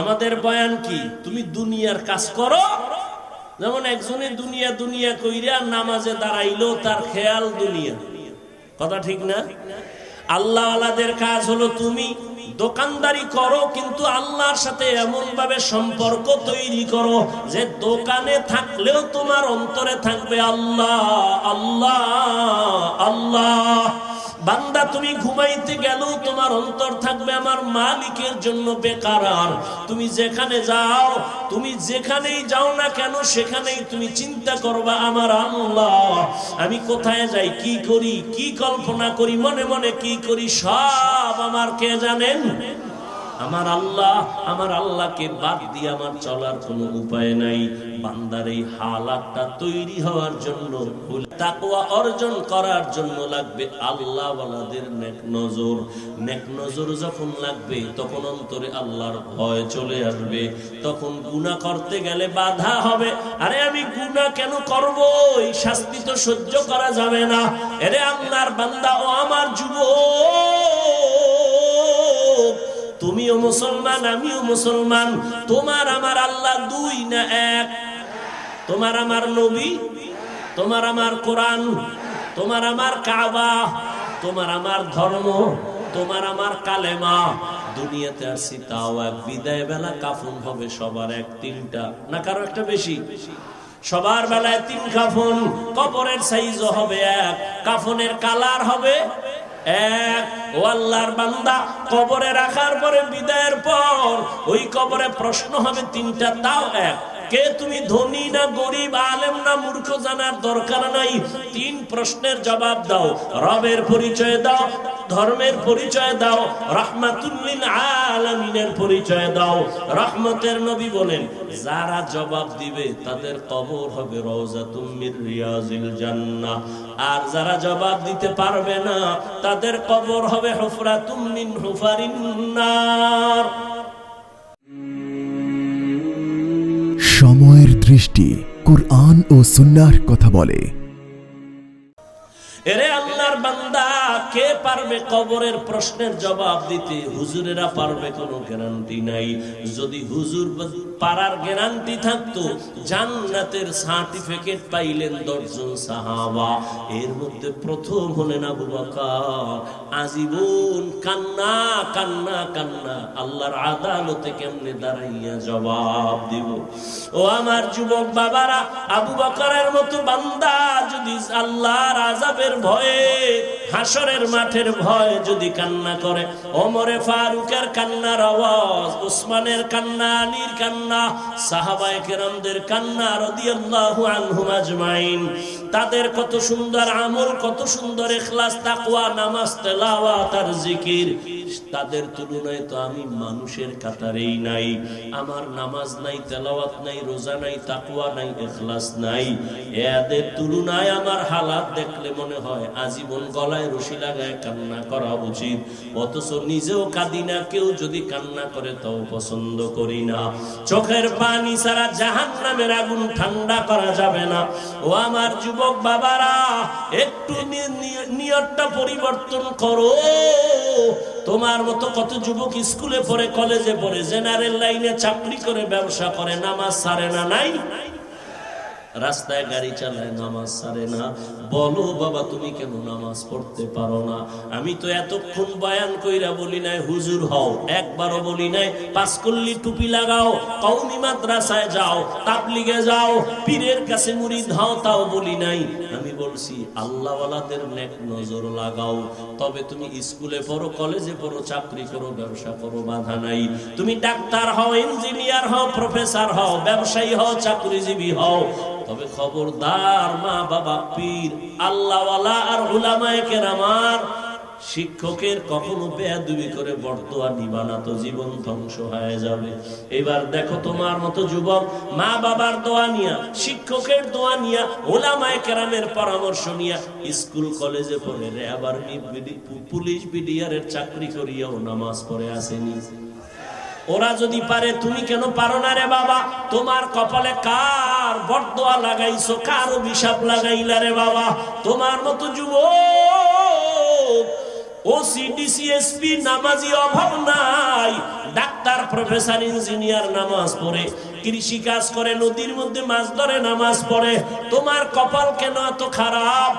আমাদের বয়ান কি? তুমি দুনিয়ার কাজ করো? যেমন একজনে দুনিয়া দুনিয়া কইরা নামাজে দাঁড়াইলো, তার খেয়াল দুনিয়া। কথা ঠিক না? আল্লাহ কাজ হলো তুমি দোকানদারি করো, কিন্তু আল্লাহর সাথে এমন ভাবে সম্পর্ক তৈরি করো যে দোকানে থাকলেও তোমার অন্তরে থাকবে আল্লাহ আল্লাহ আল্লাহ। বান্দা, তুমি ঘুমাইতে গেল তোমার অন্তর থাকবে আমার মালিকের জন্য বেকার। তুমি যেখানে যাও, তুমি যেখানেই যাও না কেন, সেখানেই তুমি চিন্তা করবা, আমার আল্লাহ, আমি কোথায় যাই, কি করি, কি কল্পনা করি, মনে মনে কি করি, সব আমার কে জানেন? আমার আল্লাহ, আমার আল্লাহকে বাদ দিয়ে আমার চলার কোনো উপায় নাই। বান্দার এই হালাতটা তৈরি হওয়ার জন্য তাকওয়া অর্জন করার জন্য লাগবে আল্লাহ ওয়ালাদের নেক নজর। নেক নজর যখন লাগবে, তখন অন্তরে আল্লাহর ভয় চলে আসবে। তখন গুনাহ করতে গেলে বাধা হবে। আরে আমি গুনাহ কেন করব? এই শাস্তি তো সহ্য করা যাবে না। আরে আল্লাহর বান্দা ও আমার যুবক। তুমিও মুসলমান, আমিও মুসলমান। তোমার আমার আল্লাহ দুই না এক? তোমার আমার নবী? তোমার আমার কোরআন? তোমার আমার কাবা? তোমার আমার ধর্ম? তোমার আমার কালেমা? দুনিয়াতে আসছি তাও এক। বিদায় বেলা কাফন হবে সবার এক, তিনটা। না, কারও একটা বেশি? সবার বেলায় তিন কাফন। কবরের সাইজও হবে এক। কাফনের কালার হবে বান্দা কবরে রাখার পরে বিদায়ের পর ওই কবরে প্রশ্ন হবে তিনটা তাও এক। কে তুমি ধনী না গরিব, আলেম না মূর্খ জানার দরকার নাই। তিন প্রশ্নের জবাব দাও। রবের পরিচয় দাও, ধর্মের পরিচয় দাও রহমাতুল্লিল আলামিনের পরিচয় দাও। রহমতের নবী বলেন, যারা জবাব দিবে তাদের কবর হবে রওজাতুম মির রিয়াজিল জান্নাহ। আর যারা জবাব দিতে পারবে না, তাদের কবর হবে হুফরাতুম মিন হুফারিন সময়ের দৃষ্টি কোরআন ও সুন্নার কথা বলে। এরে আল্লাহর বান্দা কে পারবে কবরের প্রশ্নের জবাব দিতে? হুজুরেরা পারবে কোনো গ্যারান্টি নাই। যদি হুজুর পারার গ্যারান্টি থাকতো, জান্নাতের সার্টিফিকেট পাইলেন দশজন সাহাবা। এর মধ্যে প্রথম হলেন আবু বকর। আজীবন কান্না কান্না কান্না। আল্লাহর আদালতে কেমনে দাঁড়াইয়া জবাব দিব? ও আমার যুবক বাবারা, আবু বকরের মতো বান্দা যদি আল্লাহর আজাবের ভয়ে হাসরের মাঠের ভয় যদি কান্না করে। ওমরে ফারুকের কান্নার আওয়াজ, উসমানের কান্না, আলীর কান্না, সাহাবায়ে কেরামদের কান্না রাদিয়াল্লাহু আনহুম আজমাইন। তাদের কত সুন্দর আমল, কত সুন্দর ইখলাস তাকওয়া, নামাজ, তেলাওয়াত আর জিকির। তাদের তুলনায় তো আমি মানুষের কাতারেই নাই। আমার নামাজ নাই, তেলাওয়াত নাই, রোজা নাই, তাকওয়া নাই ইখলাস নাই। এদের তুলনায় আমার হালাত দেখলে মনে হয় আজীবন গলায় রশি লাগায় কান্না করা উচিত। অথচ নিজেও কাঁদি না, কেউ যদি কান্না করে তাও পছন্দ করি না। চোখের পানি ছাড়া জাহান নামের আগুন ঠান্ডা করা যাবে না। ও আমার যুবক বাবারা, একটু নিয়তটা পরিবর্তন করো। তোমার মতো কত যুবক স্কুলে পড়ে, কলেজে পড়ে, জেনারেল লাইনে চাকরি করে, ব্যবসা করে, নামাজ সারে না, নাই? রাস্তায় গাড়ি চালায় নামাজ সারে না। বলো বাবা, তুমি কেন নামাজ পড়তে পারো না? আমি তো এতক্ষণ বয়ান কইরা বলি নাই, হুজুর হও। একবারও বলি নাই, পাঁচকল্লি টুপি লাগাও কৌমি মাদ্রাসায় যাও, তাবলিগে যাও, পীরের কাছে মুড়ি ধাও, তাও বলি নাই। আমি বলছি, আল্লাহওয়ালাদের নেক নজর লাগাও। তবে তুমি স্কুলে পড়ো, কলেজে পড়ো, চাকরি করো, ব্যবসা করো, বাধা নাই। তুমি ডাক্তার হও, ইঞ্জিনিয়ার হও, প্রফেসর হও, ব্যবসায়ী হও, চাকরিজীবী হও। তবে খবরদার মা বাবা পীর, আল্লাহওয়ালা আর উলামায়ে কেরামার শিক্ষকের কখনো বেয়াদুবি করে বর্তোয়া নিবা না তো জীবন ধ্বংস হয়ে যাবে। এবার দেখো তোমার মতো যুবক মা বাবার দোয়া নিয়া, শিক্ষকের দোয়া নিয়া, ওলামায় কেরামের পরামর্শ নিয়া স্কুল, কলেজে পড়ে রে, আবার পুলিশ বিডিআরের চাকরি করিয়াও নামাজ পড়ে আসেনি। ওরা যদি পারে, তুমি কেন পারো না রে বাবা? তোমার কপালে কার বরদোয়া লাগাইছো? কার অভিশাপ লাগাইলা রে বাবা? তোমার মতো যুবক ও সিডিসিএসপি নামাজি অভাব নাই। ডাক্তার প্রফেসর ইঞ্জিনিয়ার নামাজ পড়ে। কৃষি কাজ করে, নদীর মধ্যে মাছ ধরে, নামাজ পড়ে। তোমার কপাল কেন এত খারাপ?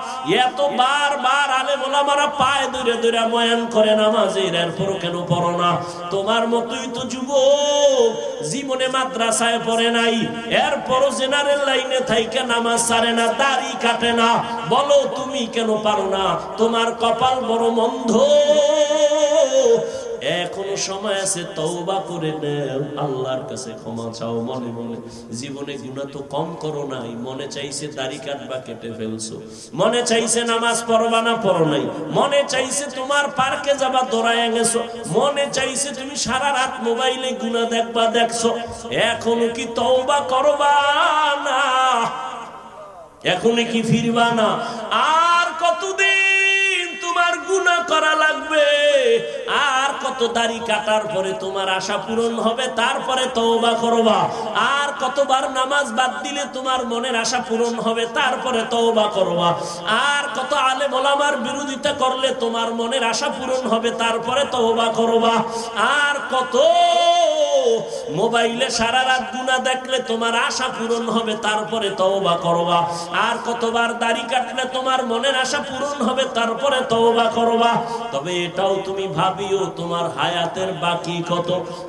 এত বার বার আলে মোলামারা পায়ে দূরে দূরে ময়ান করে নামাজের, এরপরও কেন পড়ো না? তোমার মতোই তো যুবক, জীবনে মাদ্রাসায় পড়ে নাই। এরপরও জেনারেল লাইনে থাইকে নামাজ সারে না, দাড়ি কাটে না। বলো, তুমি কেন পারো না? তোমার কপাল বড় মন্ধ এখনও সময় আছে, তওবা করে নেও। আল্লাহর কাছে ক্ষমা চাও মনে মনে। জীবনে গুণা তো কম করো নাই, মনে চাইছে দাড়ি কাটবা, কেটে ফেলছো। মনে চাইছে নামাজ পড়বা না পড়ো নাই। মনে চাইছে তোমার পার্কে যাবা দৌড়ায় গেছো। মনে চাইছে তুমি সারা রাত মোবাইলে গুণা দেখবা, দেখছ। এখনও কি তওবা করবা না? এখনও কি ফিরবা না? আর কতদিন তোমার গুনাহ করা লাগবে। আর কত দাড়ি কাটার পরে তোমার আশা পূরণ হবে, তারপরে তওবা করবা। আর কতবার নামাজ বাদ দিলে তোমার মনের আশা পূরণ হবে, তারপরে তওবা করবা। আর কত আলে মোলামার বিরোধিতা করলে তোমার মনের আশা পূরণ হবে, তারপরে তওবা করবা। আর কত মোবাইলে সারা রাত গুনা দেখলে তোমার আশা পূরণ হবে, তারপরে তওবা করবা। আর কতবার দাড়ি কাটলে তোমার মনের আশা পূরণ হবে, তারপরে তওবা করবা। তবে এটাও তুমি ভাবিও তোমার হায়াতের বাকি কত।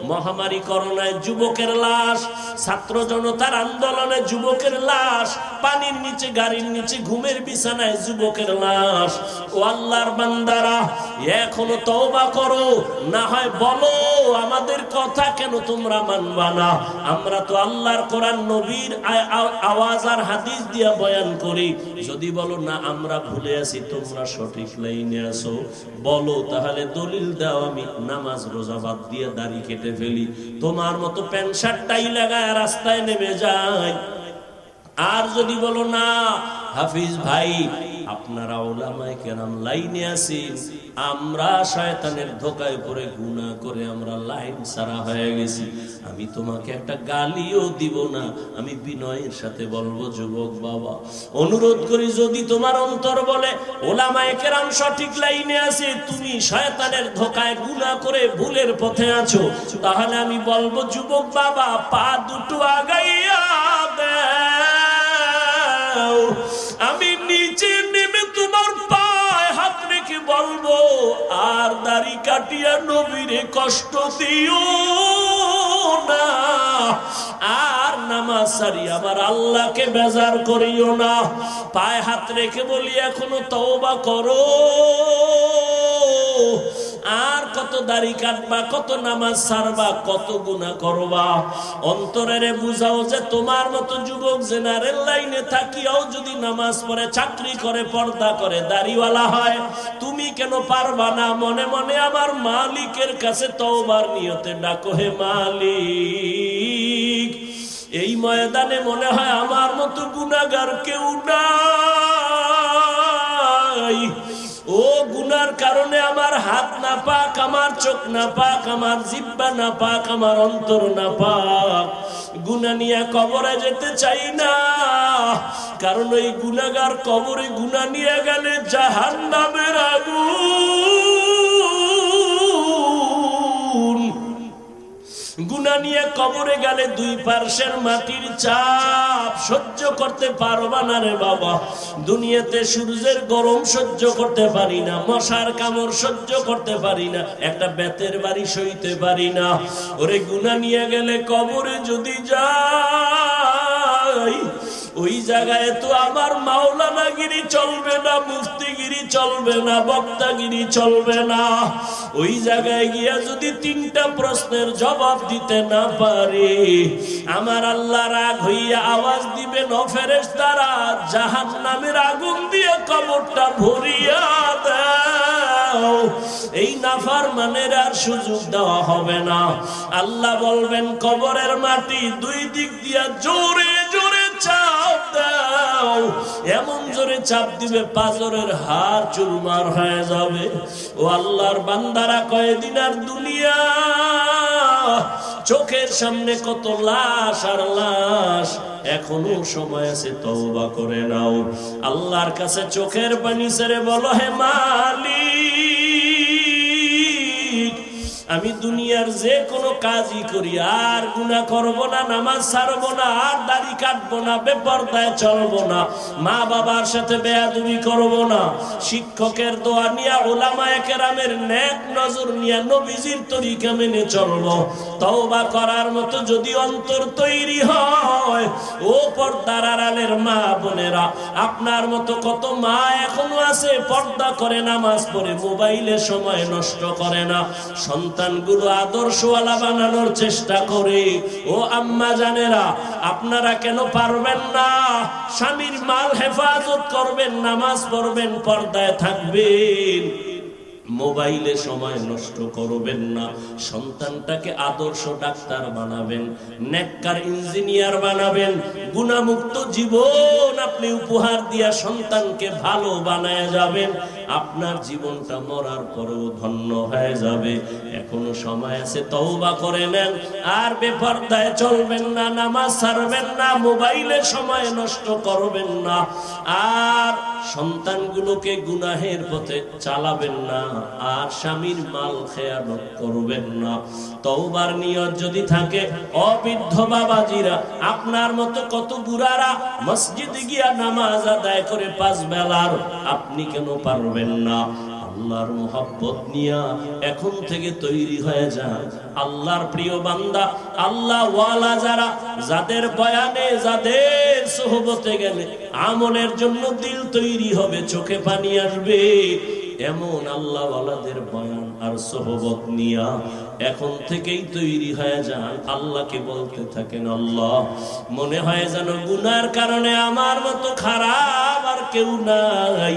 মহামারী করোনায় যুবকের লাশ, ছাত্র জনতার আন্দোলনে যুবকের লাশ পানির নিচে, গাড়ির নিচে, ঘুমের বিছানায় যুবকের লাশ। ও আল্লাহর বান্দারা এখনও তওবা করো, না হয় বলো, আমাদের কথা কেন তোমরা মানবা না? আমরা তো আল্লাহর কোরআন, নবীর আওয়াজ আর হাদিস দিয়া বয়ান করি। যদি বলো, না, আমরা ভুলে আছি, তোমরা সঠিক লাইনে আসো বলো, তাহলে দলিল দাও আমি, নামাজ, রোজা বাদ দিয়ে দাড়ি কেটে ফেলি। তোমার মতো প্যান্ট শার্ট টাই লাগায় রাস্তায় নেমে যায়। আর যদি বলো না, হাফিজ ভাই, আপনারা ওলামায় কেরাম লাইনে আছেন, আমরা শয়তানের ধোকায় পড়ে গুনাহ করে আমরা লাইন সারা হয়ে গেছি। আমি তোমাকে একটা গালিও দিব না, আমি বিনয়ের সাথে বলব, যুবক বাবা। অনুরোধ করি, যদি তোমার অন্তর বলে, ওলামায় কেরাম সঠিক লাইনে আছে, তুমি শয়তানের ধোকায় গুনাহ করে ভুলের পথে আছো, তাহলে আমি বলব, যুবক বাবা, পা দুটো আগাইয়া দাও। আমি নিচে নেমে তোমার পায়ে হাত রেখে বলব, আর দাড়ি কাটিয়া নবীরে কষ্ট দিও না। আর নামাজ সারি আমার আল্লাহকে বেজার করিও না। পায়ে হাত রেখে বলি, এখনও তওবা করো। আর কত দাড়ি কাটবা, কত নামাজ সারবা, কত গুণা করবা। অন্তরেরে বুঝাও যে তোমার মতো যুবক জেনারেল লাইনে থাকিয়াও যদি নামাজ পড়ে, চাকরি করে, পর্দা করে, দাড়িওয়ালা হয়, তুমি কেন পারবা না? মনে মনে আমার মালিকের কাছে তওবার নিয়তে ডাকো, হে মালিক। এই ময়দানে মনে হয় আমার মতো গুনাগার কেউ নাই। ও গুনার কারণে আমার হাত না পাক আমার চোখ না পাক আমার জিব্বা না পাক আমার অন্তর না পাক গুনা নিয়ে কবরে যেতে চাই না, কারণ ওই গুনাগার কবরে গুনা নিয়ে গেলে জাহান নামের আগুন। গুনা নিয়ে কবরে গেলে দুই পার্শ্বের মাটির চাপ সহ্য করতে পারবা না রে বাবা। দুনিয়াতে সূর্যের গরম সহ্য করতে পারি না, মশার কামড় সহ্য করতে পারি না, একটা বেতের বাড়ি সইতে পারি না। ওরে গুনা নিয়ে গেলে কবরে যদি যাই ওই জায়গায় তো আমার মাওলানাগিরি চলবে না, মুফতিগিরি চলবে না, বক্তাগিরি চলবে না। ওই জায়গায় গিয়া যদি তিনটা প্রশ্নের জবাব দিতে না পারি, আমার আল্লাহ রাগ হইয়া আওয়াজ দিবে নফেরেস তারা জাহান নামের আগুন দিয়ে কবরটা ভরিয়া দাও। এই নাফার মানের আর সুযোগ দেওয়া হবে না। আল্লাহ বলবেন, কবরের মাটি দুই দিক দিয়া জোরে জোরে চাপ দাও। এমন জোরে চাপ দিবে পাজরের হার চুরমার হয়ে যাবে। ও আল্লাহর বান্দারা কয়েদিন আর দুনিয়া। চোখের সামনে কত লাশ আর লাশ, এখনও সময় আছে তওবা করে নাও। আল্লাহর কাছে চোখের পানি ছেড়ে বলো, হে মালিক আমি দুনিয়ার যে কোনো কাজই করি, আর গুণা করব না, নামাজ ছাড়বো না, আর দাড়ি কাটবো না, বেপরদায় চলবো না, মা বাবার সাথে বেয়াদুবি করব না। শিক্ষকের দোয়া নিয়া, ওলামা একেরামের ন্যাক নজর নিয়া, নবীজির তরিকা মেনে চলবো। তওবা করার মতো যদি অন্তর তৈরি হয়, ও পর্দার আড়ালের মা বোনেরা, আপনার মতো কত মা এখনও আছে, পর্দা করে নামাজ পড়ে, মোবাইলে সময় নষ্ট করে না। সন্তানগুলো আদর্শওয়ালা বানানোর চেষ্টা করে। ও আম্মা জানেরা আপনারা কেন পারবেন না? স্বামীর মাল হেফাজত করবেন, নামাজ পড়বেন, পর্দায় থাকবেন। মোবাইলে সময় নষ্ট করবেন না। সন্তানটাকে আদর্শ ডাক্তার বানাবেন, নেককার ইঞ্জিনিয়ার বানাবেন। গুণামুক্ত জীবন আপনি উপহার দিয়া সন্তানকে ভালো বানায় যাবেন। আপনার জীবনটা মরার পরেও ধন্য হয়ে যাবে। এখনও সময় আছে, তওবা করে নেন। আর বেপরদায় চলবেন না, নামাজ ছাড়বেন না, মোবাইলে সময় নষ্ট করবেন না। আর সন্তানগুলোকে গুনাহের পথে চালাবেন না, আর স্বামীর মাল খেয়ানত করবেন না। তওবার নিয়ত যদি থাকে অবৃদ্ধ বাবাজিরা, আপনার মতো কত বুড়ারা মসজিদে গিয়া নামাজ আদায় করে পাঁচ বেলার, আপনি কেন পারবেন না? আল্লাহর মোহাব্বত নিয়া এখন থেকে তৈরি হয়ে যান। আল্লাহর প্রিয় বান্দা আল্লাহ যারা, যাদের বয়ানে যাদের সোহবতে গেলে আমলের জন্য দিল তৈরি হবে, চোখে পানি আসবে। এমন আল্লাহ ওয়ালাদের বয়ান আর সোহবত নিয়া এখন থেকেই তৈরি হয়ে যান। আল্লাহকে বলতে থাকেন, আল্লাহ, মনে হয় যেন গুনার কারণে আমার মতো খারাপ আর কেউ নাই।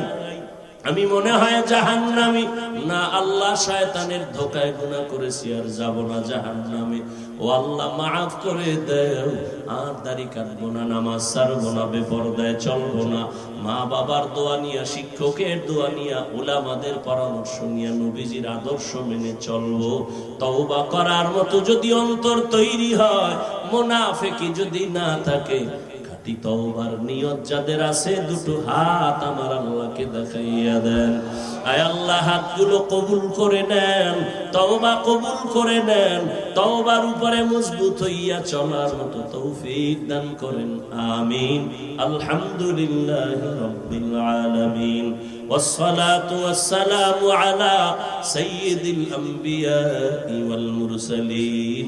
আমি মনে হয় জাহান্নামি। না, আল্লাহ শয়তানের ধোকায় গুনাহ করেছি আর যাব না জাহান্নামে। ও আল্লাহ মাফ করে দেও। আর দাড়ি কাটবো না, নামাজ সারবো না চলবো না। মা বাবার দোয়া নিয়া, শিক্ষকের দোয়া নিয়া, ওলামাদের পরামর্শ নিয়া, নবীজির আদর্শ মেনে চলবো। তওবা করার মতো যদি অন্তর তৈরি হয়, মোনাফেকি যদি না থাকে খাঁটি তওবার নিয়ত যাদের আছে দুটো হাত আমার আল্লাহকে দেখাইয়া দেন আয় আল্লাহ হাতগুলো কবুল করে নেন তওবা কবুল করে নেন তওবার উপরে মজবুত হইয়া চলার মতো তৌফিক দান করেন আমিন আলহামদুলিল্লাহ রাব্বিল আলামিন والصلاة والسلام على سيد الأنبياء والمرسلين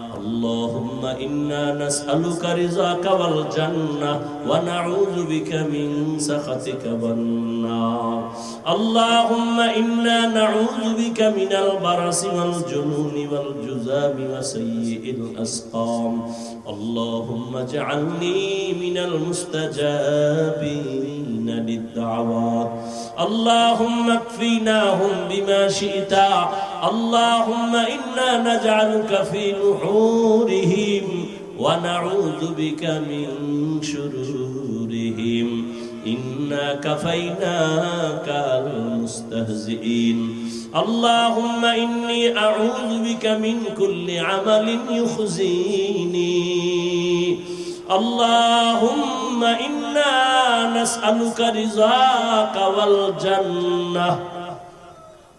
اللهم إنا نسألك رزاك والجنة ونعوذ بك من سخطك والنار اللهم إنا نعوذ بك من البرص والجنون والجذام وسيء الأسقام اللهم اجعلني من المستجابين للدعوات اللهم اكفيناهم بما شئت اللهم إنا نجعلك في نحورهم ونعوذ بك من شرورهم. إنا كفيناك المستهزئين. اللهم إني أعوذ بك من كل عمل يخزيني. اللهم إنا نسألك رزاك والجنة.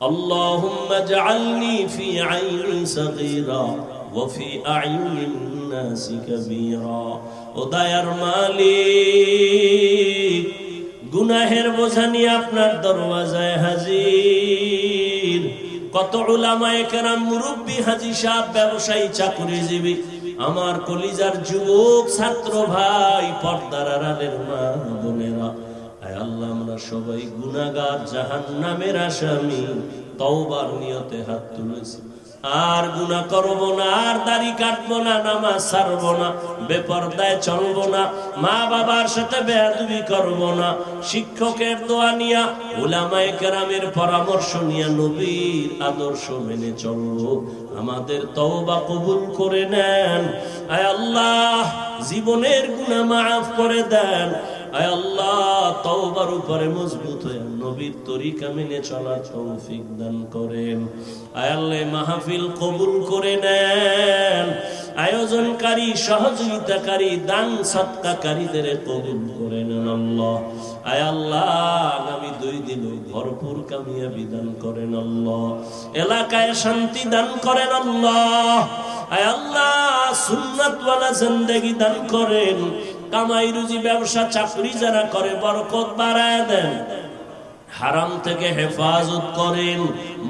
اللهم اجعلني في عيني صغيرا وفي أعين الناس كبيرا وداير মালিক গুনাহের বোঝা নিয়ে আপনার দরওয়াজায় হাজির কত উলামায়ে কেরাম মুরব্বী হাজি সাহেব ব্যবসায়ী চাকুরিজীবী আমার কলিজার যুবক ছাত্র ভাই পর্দার আড়ালের মা বোনেরা আয় আল্লাহ, আমরা সবাই গুনাগার জাহান নামের আসামি। তওবার নিয়তে হাত তুলেছি। আর করব না, আর দাড়ি না, নামাজ না না মা বাবার সাথে বেয়াদুবি করব না। শিক্ষকের দোয়া নিয়া, উলামায়ে কেরামের পরামর্শ নিয়া নবীর আদর্শ মেনে চলবো। আমাদের তওবা কবুল করে নেন। আয় আল্লাহ, জীবনের গুণা মাফ করে দেন। আল্লাহ, তওবার উপরে মজবুত হয়ে নবীর তরিকা মেনে চলার তৌফিক দান করেন। আয় মাহফিল কবুল করে নেন। আয়োজনকারী, সহযোগিতাকারী, দান সৎকাকারীদের কবুল করে নেন আল্লাহ। আল্লাহ, আগামী দুই দিন ভরপুর কামিয়াবি দান করেন আল্লাহ। এলাকায় শান্তি দান করেন আল্লাহ। আয় আল্লাহ, সুন্নাতওয়ালা দান করেন। কামাই রুজি ব্যবসা চাকরি যারা করে, বরকত বাড়ায় দেন। হারাম থেকে হেফাজত করেন,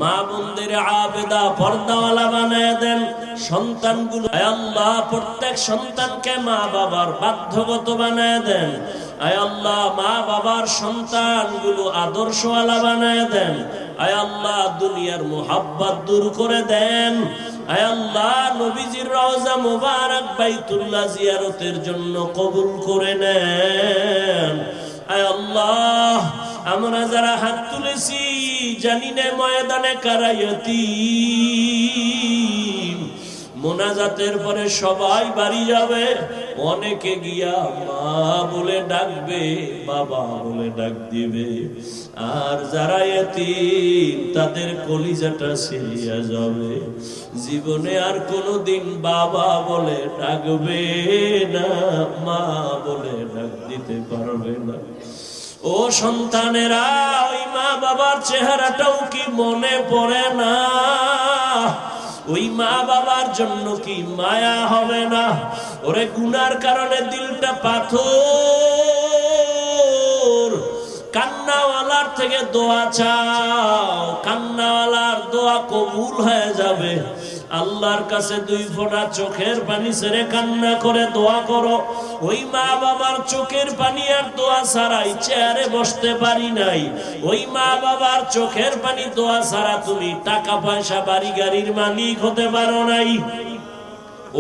মা বোনদের আবেদা পর্দাওয়ালা বানায় দেন। সন্তানগুলো আল্লাহ, প্রত্যেক সন্তানকে মা বাবার বাধ্যগত বানায় দেন। আল্লাহ, মা বাবার সন্তানগুলো আদর্শওয়ালা বানায় দেন। আয় আল্লাহ, দুনিয়ার মোহাব্বত দূর করে দেন। আল্লাহ জিয়ারতের জন্য কবুল করে নেন। আল্লাহ, আমরা যারা হাত তুলেছি জানি না ময়দানে কারাইয়াতি। মোনাজাতের পরে সবাই বাড়ি যাবে। অনেকে গিয়া মা বলে ডাকবে, বাবা বলে ডাক দিবে। আর যারা এতিম, তাদের কলিজাটা ছিঁড়িয়া যাবে। জীবনে আর কোনোদিন বাবা বলে ডাকবে না, মা বলে ডাক দিতে পারবে না। ও সন্তানেরা, ওই মা বাবার চেহারাটাও কি মনে পড়ে না? ওই মা বাবার জন্য কি মায়া হবে না? ওরে গুনার কারণে দিলটা পাথর। কান্নাওয়ালার থেকে দোয়া চাও। কান্নাওয়ালার দোয়া কবুল হয়ে যাবে। আল্লাহর কাছে দুই ফোঁটা চোখের পানি ছেড়ে কান্না করে দোয়া করো। ওই মা বাবার চোখের পানি আর দোয়া ছাড়াই চেয়ারে বসতে পারি নাই। ওই মা বাবার চোখের পানি দোয়া ছাড়া তুমি টাকা পয়সা বাড়ি গাড়ির মালিক হতে পারো নাই।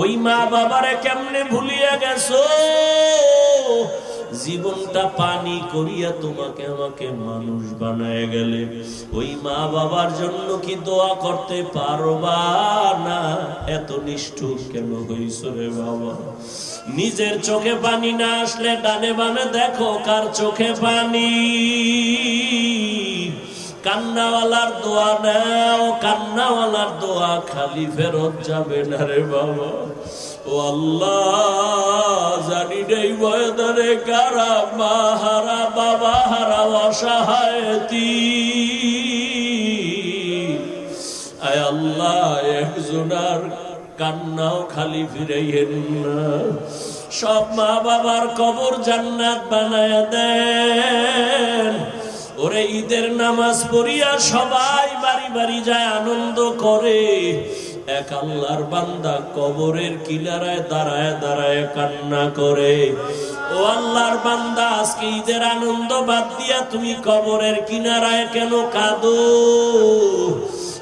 ওই মা বাবারে কেমনে ভুলিয়া গেছো? জীবনটা পানি করিয়া তোমাকে আমাকে মানুষ বানায় গেলে। ওই মা বাবার জন্য কি দোয়া করতে পারবা না? এত নিষ্ঠুর কেন হইছ রে বাবা? নিজের চোখে পানি না আসলে ডানে বানে দেখো কার চোখে পানি। কান্নাওয়ালার দোয়া নাও, কান্নাওয়ালার দোয়া খালি ফেরত যাবে না রে বাবা। ও আল্লাহ, জানি নেই ময়দানে কারা মা হারা বাবা হারা অসহায়তি। আয় আল্লাহ, একজনার কান্নাও খালি ফিরাইয়েন না। সব মা বাবার কবর জান্নাত বানায় দেন। ওরে ঈদের নামাজ পড়িয়া সবাই বাড়ি বাড়ি যায় আনন্দ করে। এক আল্লাহর বান্দা কবরের কিনারায় দাঁড়ায় দাঁড়ায় কান্না করে। ও আল্লাহর বান্দা, আজকে ঈদের আনন্দ বাদ দিয়া তুমি কবরের কিনারায় কেন কাঁদো?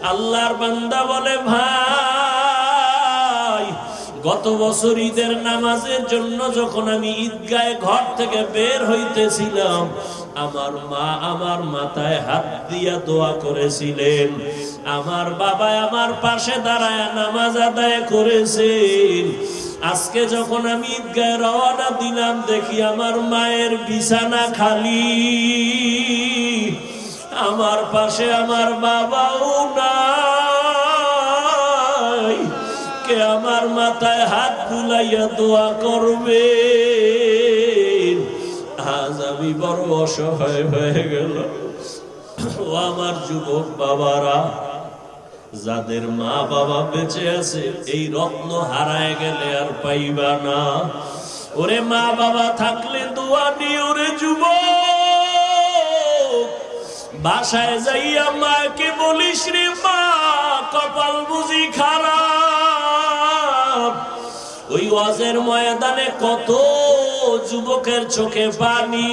আল্লাহর বান্দা বলে, ভাই গত বছর ঈদের নামাজের জন্য যখন আমি ঈদগায় ঘর থেকে বের হইতেছিলাম, আমার মা আমার মাথায় হাত দিয়া দোয়া করেছিলেন। আমার বাবা আমার পাশে দাঁড়ায় নামাজ আদায় করেছেন। আজকে যখন আমি ঈদগায় রওনা দিলাম, দেখি আমার মায়ের বিছানা খালি। আমার পাশে আমার বাবাও নাই। কে আমার মাথায় হাত বুলাইয়া দোয়া করবে আজ আমি বড় অসহায় হয়ে গেল। ও আমার যুবক বাবারা, যাদের মা বাবা বেঁচে আছে, এই রত্ন হারায় গেলে আর পাইবা না। ওরে মা বাবা থাকলে দোয়া নিয়ে ওরে যুবক। বাসায় যাইয়া মাকে বলিস রে মা, কপাল বুঝি খারাপ। ওই ওয়াজের ময়দানে কত যুবকের চোখে পানি,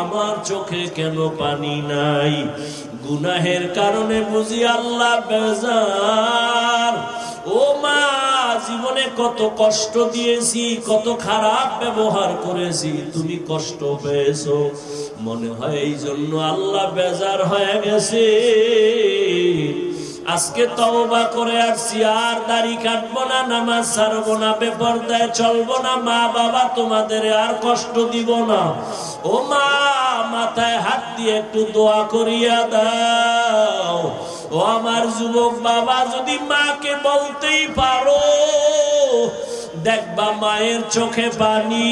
আমার চোখে কেন পানি নাই? গুনাহের কারণে বুঝি আল্লাহ বেজার। ও মা, জীবনে কত কষ্ট দিয়েছি, কত খারাপ ব্যবহার করেছি, তুমি কষ্ট পেয়েছ। মনে হয় এই জন্য আল্লাহ বেজার হয়ে গেছে। আজকে তওবা করে আসছি, আর দাড়ি কাটবো না, নামাজ ছাড়বো না, বেপরদায় চলবো না, মা বাবা তোমাদের আর কষ্ট দিব না ও মা, মাথায় হাত দিয়ে একটু দোয়া করিয়া দাও ও আমার যুবক বাবা, যদি মাকে বলতেই পারো, দেখবা মায়ের চোখে পানি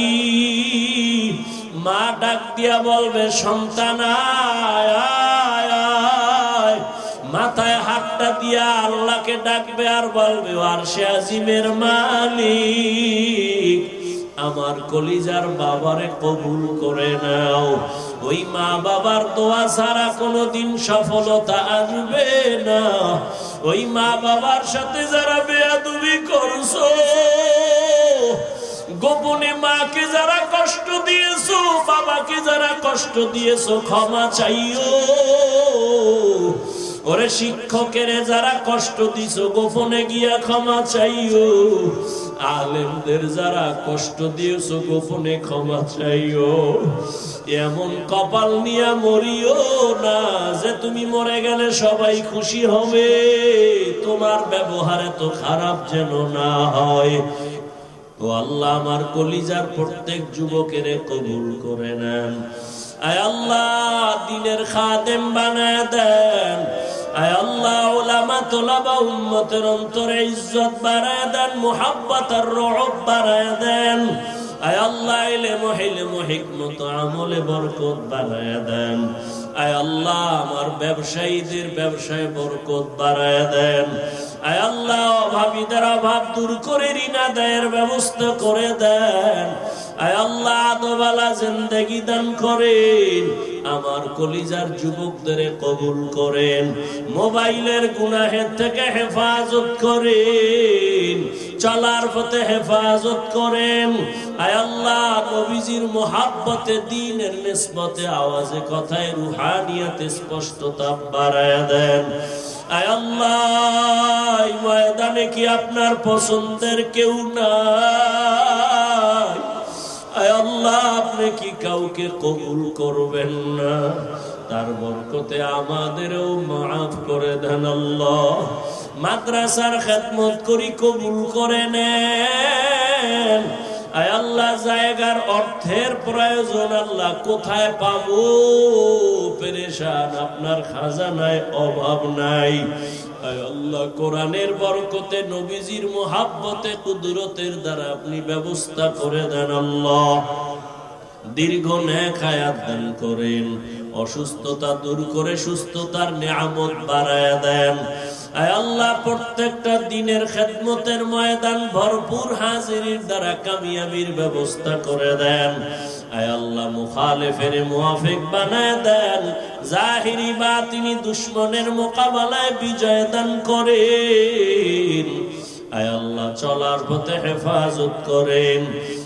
মা ডাক দিয়া বলবে, সন্তান, আয়। মাথায় হাতটা দিয়া আল্লাহকে ডাকবে আর বলবে আর সে আজিমের মালিক, আমার কলিজার বাবারে কবুল করে নাও। ওই মা বাবার দোয়া ছাড়া কোনোদিন সফলতা আসবে না। ওই মা বাবার সাথে যারা বেয়াদুবি করছ, গোপনে মাকে যারা কষ্ট দিয়েছ, বাবাকে যারা কষ্ট দিয়েছ, ক্ষমা চাইও। ওরে শিক্ষকের যারা কষ্ট দিছো, গোপনে গিয়া ক্ষমা চাইও। আলেমদের যারা কষ্ট দিয়েছ, গোপনে ক্ষমা চাইও। এমন কপাল নিয়ে মরিও না যে তুমি মরে গেলে সবাই খুশি হবে। তোমার ব্যবহারে তো খারাপ যেন না হয়। ও আল্লাহ, আমার কলিজার প্রত্যেক যুবকের কবুল করে নেন। আয় আল্লাহ, দিনের খাদেম বানায় দেন। ইজ্জত দেন দেন। আল্লাহ আমলে দেন। আল্লাহ, আমার ব্যবসায়ীদের ব্যবসায় বরকত বাড়ায় দেন। আয় আল্লাহ, অভাবীদের অভাব দূর করে ঋণ আদায়ের ব্যবস্থা করে দেন। আয় আল্লাহ আদবালা জিন্দেগি দান করেন। আমার কলিজার যুবকদের কবুল করেন। মোবাইলের গুনাহের থেকে হেফাজত করেন। চলার পথে হেফাজত করেন। আয় আল্লাহ নবীজির মোহাব্বতে, দিনের নিসবতে আওয়াজে, কথায়, রুহানিয়াতে স্পষ্টতা বাড়ায় দেন। আয় আল্লাহ ময়দানে কি আপনার পছন্দের কেউ আয় আল্লাহ আপনি কি কাউকে কবুল করবেন না? তার বরকতে আমাদেরও মাফ করে দেন আল্লাহ। মাদ্রাসার খেদমত করি কবুল করে নেন। আয় আল্লাহ, জায়গার অর্থের প্রয়োজন আল্লাহ কোথায় পাবো? পেরেশান আপনার খাজানায় অভাব নাই। আল্লাহ, কোরআনের বরকতে নবীজির মোহাব্বতে, কুদরতের দ্বারা আপনি ব্যবস্থা করে দেন আল্লাহ। দীর্ঘ ন্যাক হায়াত দান করেন। অসুস্থতা দূর করে সুস্থতার নিয়ামত বাড়ায় দেন। আল্লাহ, প্রত্যেকটা দিনের খেদমতের ময়দান ভরপুর দ্বারা কামিয়াবির ব্যবস্থা করে দেন। তিনি বিজয় দান করেন। চলার পথে হেফাজত করেন।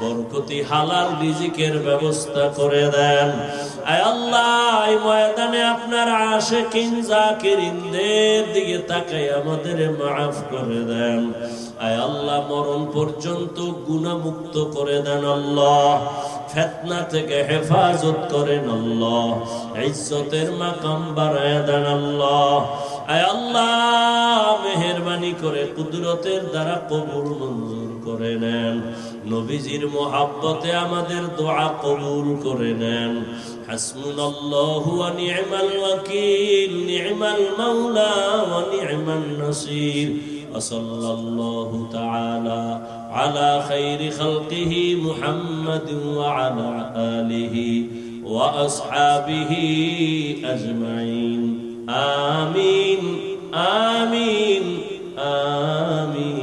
বরকতি হালাল রিজিকের ব্যবস্থা করে দেন। আল্লাহ ময়দানে আপনার আশেকিন, জাকিরিনদের দিকে তাকাই আমাদের মাফ করে দেন। আয় আল্লাহ, মরণ পর্যন্ত গুণামুক্ত করে দেন আল্লাহ। ফেতনা থেকে হেফাজত করেন আল্লাহ। ইজ্জতের মাকাম বাড়ায় দেন আল্লাহ। আয় আল্লাহ, মেহরবানি করে কুদরতের দ্বারা কবুল মঞ্জুর করে নেন। নবীজির মোহাব্বতে আমাদের দোয়া কবুল করে নেন হাসবুনাল্লাহু ওয়া নি'মাল ওয়াকিল নি'মাল মাওলা ওয়া নি'মান নাসির وصلى الله تعالى على خير خلقه محمد وعلى آله وأصحابه أجمعين آمين آمين آمين